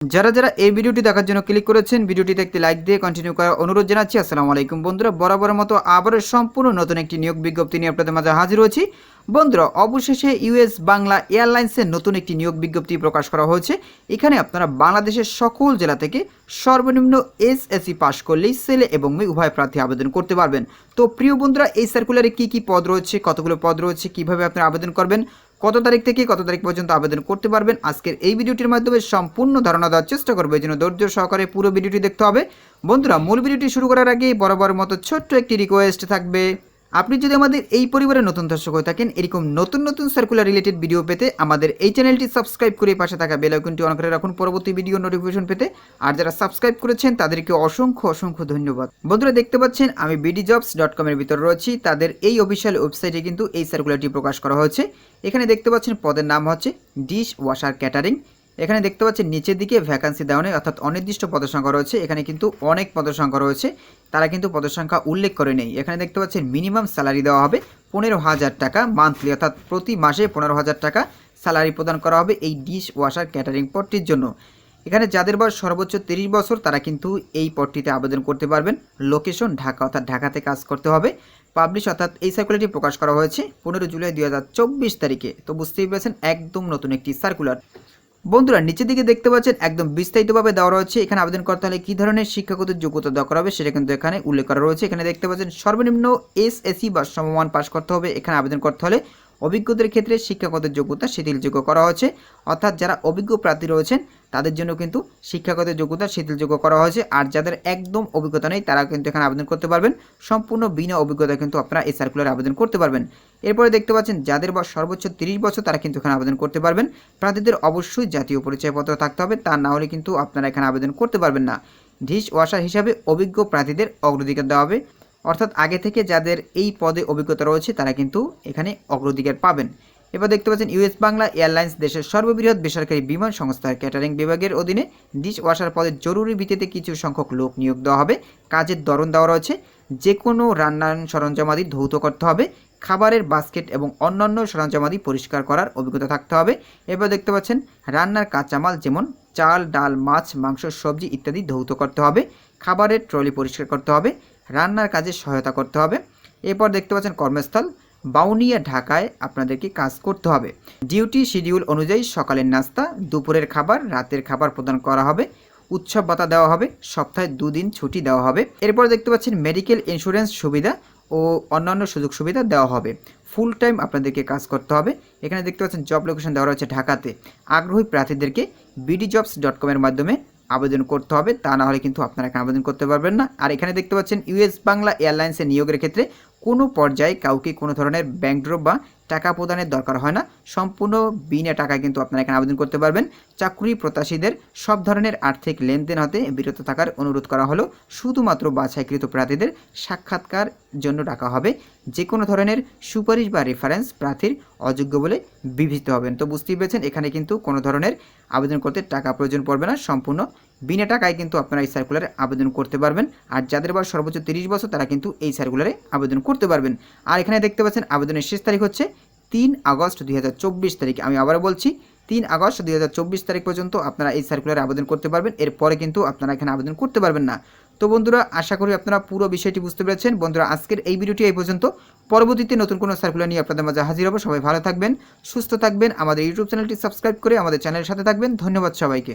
যারা যারা এই ভিডিওটি দেখার জন্য ক্লিক করেছেন, ভিডিওটিতে একটি লাইক দিয়ে কন্টিনিউ করার অনুরোধ জানাচ্ছি। আসসালামু আলাইকুম বন্ধুরা, বরাবরের মতো আবারও সম্পূর্ণ নতুন একটি নিয়োগ বিজ্ঞপ্তি নিয়ে আপনাদের মাঝে হাজির হয়েছি। বন্ধুরা, অবশেষে ইউএস বাংলা এয়ারলাইন্সের নতুন একটি নিয়োগ বিজ্ঞপ্তি প্রকাশ করা হয়েছে। এখানে আপনারা বাংলাদেশের সকল জেলা থেকে সর্বনিম্ন এস এসএসসি পাশ করলেই ছেলে এবং মেয়ে উভয় প্রার্থী আবেদন করতে পারবেন। তো প্রিয় বন্ধুরা, এই সার্কুলারে কি কি পদ রয়েছে, কতগুলো পদ রয়েছে, কীভাবে আপনারা আবেদন করবেন? কত তারিখ থেকে কত তারিখ পর্যন্ত আবেদন করতে পারবেন? আজকের এই ভিডিওটির মাধ্যমে সম্পূর্ণ ধারণা দেওয়ার চেষ্টা করব। এই জন্য ধৈর্য সহকারে পুরো ভিডিওটি দেখতে হবে। বন্ধুরা, মূল ভিডিওটি শুরু করার আগে বরাবর মতো ছোট্ট একটি রিকোয়েস্ট থাকবে। আপনি যদি আমাদের এই পরিবারের নতুন দর্শক হয়ে থাকেন, এরকম নতুন নতুন সার্কুলার রিলেটেড ভিডিও পেতে আমাদের এই চ্যানেলটি সাবস্ক্রাইব করে পাশে থাকা বেল আইকনটি অন করে রাখুন পরবর্তী ভিডিও নোটিফিকেশন পেতে। আর যারা সাবস্ক্রাইব করেছেন, তাদেরকে অসংখ্য অসংখ্য ধন্যবাদ। বন্ধুরা, দেখতে পাচ্ছেন, আমি বিডি জবস ডট কমের ভিতরে রয়েছি। তাদের এই অফিসিয়াল ওয়েবসাইটে কিন্তু এই সার্কুলারটি প্রকাশ করা হয়েছে। এখানে দেখতে পাচ্ছেন, পদের নাম হচ্ছে ডিশ ওয়াশার ক্যাটারিং এখানে দেখতে পাচ্ছেন নিচের দিকে ভ্যাকান্সি দেওয়া নেই, অর্থাৎ অনির্দিষ্ট পদের সংখ্যা রয়েছে। এখানে কিন্তু অনেক পদের সংখ্যা রয়েছে, তারা কিন্তু পদের সংখ্যা উল্লেখ করে নেই। এখানে দেখতে পাচ্ছেন মিনিমাম স্যালারি দেওয়া হবে পনেরো হাজার টাকা মান্থলি অর্থাৎ প্রতি মাসে পনেরো হাজার টাকা স্যালারি প্রদান করা হবে এই ডিশ ওয়াশার ক্যাটারিং পদটির জন্য। এখানে যাদের বয়স সর্বোচ্চ তিরিশ বছর, তারা কিন্তু এই পদটিতে আবেদন করতে পারবেন। লোকেশন ঢাকা, অর্থাৎ ঢাকাতে কাজ করতে হবে। পাবলিশ অর্থাৎ এই সার্কুলারটি প্রকাশ করা হয়েছে পনেরো জুলাই দু হাজার চব্বিশ তারিখে। তো বুঝতেই পেরেছেন, একদম নতুন একটি সার্কুলার বন্ধুরা, নিচের দিকে দেখতে পাচ্ছেন, একদম বিস্তারিতভাবে দেওয়া রয়েছে। এখানে আবেদন করতে হলে কী ধরনের শিক্ষাগত যোগ্যতা দেওয়া করা হবে সেটা কিন্তু এখানে উল্লেখ করা রয়েছে। এখানে দেখতে পাচ্ছেন, সর্বনিম্ন এসএসসি বা সমমান পাশ করতে হবে। এখানে আবেদন করতে হলে অভিজ্ঞদের ক্ষেত্রে শিক্ষাগত যোগ্যতা শিথিলযোগ্য করা হয়েছে। অর্থাৎ যারা অভিজ্ঞ প্রার্থী রয়েছেন, তাদের জন্য কিন্তু শিক্ষাগত যোগ্যতা শিথিলযোগ্য করা হয়েছে। আর যাদের একদম অভিজ্ঞতা নেই তারা কিন্তু এখানে আবেদন করতে পারবেন। সম্পূর্ণ বিনা অভিজ্ঞতা কিন্তু আপনারা এই সার্কুলারে আবেদন করতে পারবেন। এরপরে দেখতে পাচ্ছেন, যাদের বয়স সর্বোচ্চ তিরিশ বছর, তারা কিন্তু এখানে আবেদন করতে পারবেন। প্রার্থীদের অবশ্যই জাতীয় পরিচয়পত্র থাকতে হবে, তা না হলে কিন্তু আপনারা এখানে আবেদন করতে পারবেন না। ডিশ ওয়াশার হিসাবে অভিজ্ঞ প্রার্থীদের অগ্রাধিকার দেওয়া হবে। অর্থাৎ আগে থেকে যাদের এই পদে অভিজ্ঞতা রয়েছে, তারা কিন্তু এখানে অগ্রাধিকার পাবেন। এবার দেখতে পাচ্ছেন, ইউএস বাংলা এয়ারলাইন্স দেশের সর্ববৃহৎ বেসরকারি বিমান সংস্থার ক্যাটারিং বিভাগের অধীনে ডিশ ওয়াশার পদে জরুরি ভিত্তিতে কিছু সংখ্যক লোক নিয়োগ দেওয়া হবে। কাজের ধরন দেওয়া রয়েছে যে কোনো রান্নার সরঞ্জামাদি ধৌত করতে হবে, খাবারের বাস্কেট এবং অন্যান্য সরঞ্জামাদি পরিষ্কার করার অভিজ্ঞতা থাকতে হবে। এবার দেখতে পাচ্ছেন, রান্নার কাঁচামাল যেমন চাল, ডাল, মাছ, মাংস, সবজি ইত্যাদি ধৌত করতে হবে, খাবারের ট্রলি পরিষ্কার করতে হবে রান্নার কাজে সহায়তা করতে হবে। এরপর দেখতে পাচ্ছেন কর্মস্থল। বাউনিয়া ঢাকায় আপনাদেরকে কাজ করতে হবে। ডিউটি শিডিউল অনুযায়ী সকালের নাস্তা, দুপুরের খাবার, রাতের খাবার প্রদান করা হবে। উৎসব ভাতা দেওয়া হবে। সপ্তাহে দুদিন ছুটি দেওয়া হবে। এরপর দেখতে পাচ্ছেন মেডিকেল ইন্স্যুরেন্স সুবিধা ও অন্যান্য সুযোগ সুবিধা দেওয়া হবে। ফুল টাইম আপনাদেরকে কাজ করতে হবে। এখানে দেখতে পাচ্ছেন জব লোকেশন দেওয়া রয়েছে ঢাকাতে। আগ্রহী প্রার্থীদেরকে বিডি জবস ডট কমের মাধ্যমে আবেদন করতে হবে, তা না হলে কিন্তু আপনারা এখানে আবেদন করতে পারবেন না। আর এখানে দেখতে পাচ্ছেন, ইউএস বাংলা এয়ারলাইন্সের নিয়োগের ক্ষেত্রে কোনো পর্যায়ে কাউকে কোনো ধরনের ব্যাংক ড্রপ বা টাকা প্রদানের দরকার হয় না। সম্পূর্ণ বিনা টাকায় কিন্তু আপনারা এখানে আবেদন করতে পারবেন। চাকরি প্রত্যাশীদের সব ধরনের আর্থিক লেনদেন হতে বিরত থাকার অনুরোধ করা হলো। শুধুমাত্র বাছাইকৃত প্রার্থীদের সাক্ষাৎকার জন্য ডাকা হবে। যে কোনো ধরনের সুপারিশ বা রেফারেন্স প্রার্থীর অযোগ্য বলে বিবেচিত হবেন। তো বুঝতেই পেরেছেন, এখানে কিন্তু কোনো ধরনের আবেদন করতে টাকা প্রয়োজন পড়বে না। সম্পূর্ণ বিনা টাকায় কিন্তু আপনারা এই সার্কুলারে আবেদন করতে পারবেন। আর যাদের বয়স সর্বোচ্চ তিরিশ বছর, তারা কিন্তু এই সার্কুলারে আবেদন করতে পারবেন। আর এখানে দেখতে পাচ্ছেন, আবেদনের শেষ তারিখ হচ্ছে তিন আগস্ট দুই তারিখ। আমি আবারও বলছি, তিন আগস্ট দুই হাজার চব্বিশ তারিখ পর্যন্ত আপনারা এই সার্কুলারে আবেদন করতে পারবেন। এরপরে কিন্তু আপনারা এখানে আবেদন করতে পারবেন না। তো বন্ধুরা, আশা করি আপনারা পুরো বিষয়টি বুঝতে পেরেছেন। বন্ধুরা, আজকের এই ভিডিওটি এই পর্যন্ত। পরবর্তীতে নতুন কোনো সার্কুলার নিয়ে আপনাদের মাঝে হাজির হব। সবাই ভালো থাকবেন, সুস্থ থাকবেন। আমাদের ইউটিউব চ্যানেলটি সাবস্ক্রাইব করে আমাদের চ্যানেলের সাথে থাকবেন। ধন্যবাদ সবাইকে।